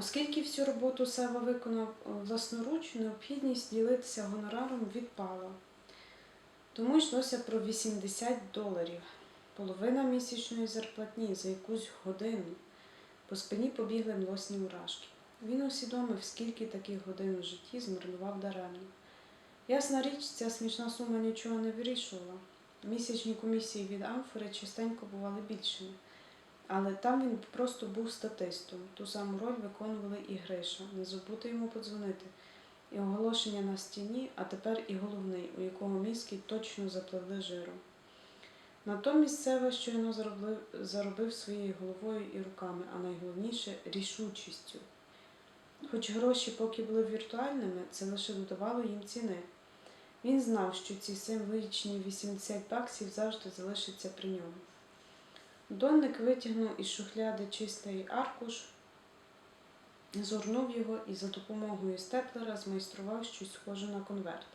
Оскільки всю роботу Сева виконав е, власноруч, необхідність ділитися гонораром відпала. Тому йшлося про 80 доларів, половина місячної зарплатні за якусь годину. По спині побігли млосні мурашки. Він усвідомив, скільки таких годин у житті змарнував даремно. Ясна річ, ця смішна сума нічого не вирішувала. Місячні комісії від Амфори частенько бували більшими. Але там він просто був статистом. Ту саму роль виконували і Гриша. Не забути йому подзвонити. І оголошення на стіні, а тепер і головний, у якого мізки точно запливли жиром. Натомість Сева щойно заробив, заробив своєю головою і руками, а найголовніше рішучістю. Хоч гроші поки були віртуальними, це лише додавало їм ціни. Він знав, що ці символічні 80 баксів завжди залишаться при ньому. Донник витягнув із шухляди чистий аркуш, згорнув його і за допомогою степлера змайстрував щось схоже на конверт.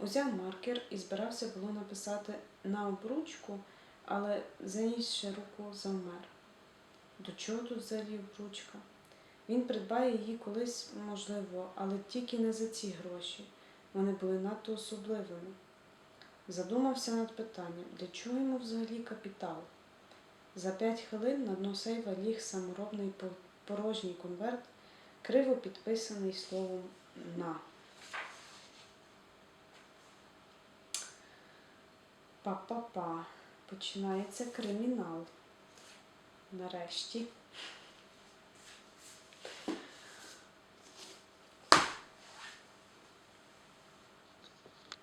Узяв маркер і збирався було написати на обручку, але занісши руку завмер. До чого тут взагалі обручка? Він придбає її колись, можливо, але тільки не за ці гроші. Вони були надто особливими. Задумався над питанням, для чого йому взагалі капітал? За п'ять хвилин на дно сейва ліг саморобний порожній конверт, криво підписаний словом на. Па-па-па. Починається кримінал. Нарешті.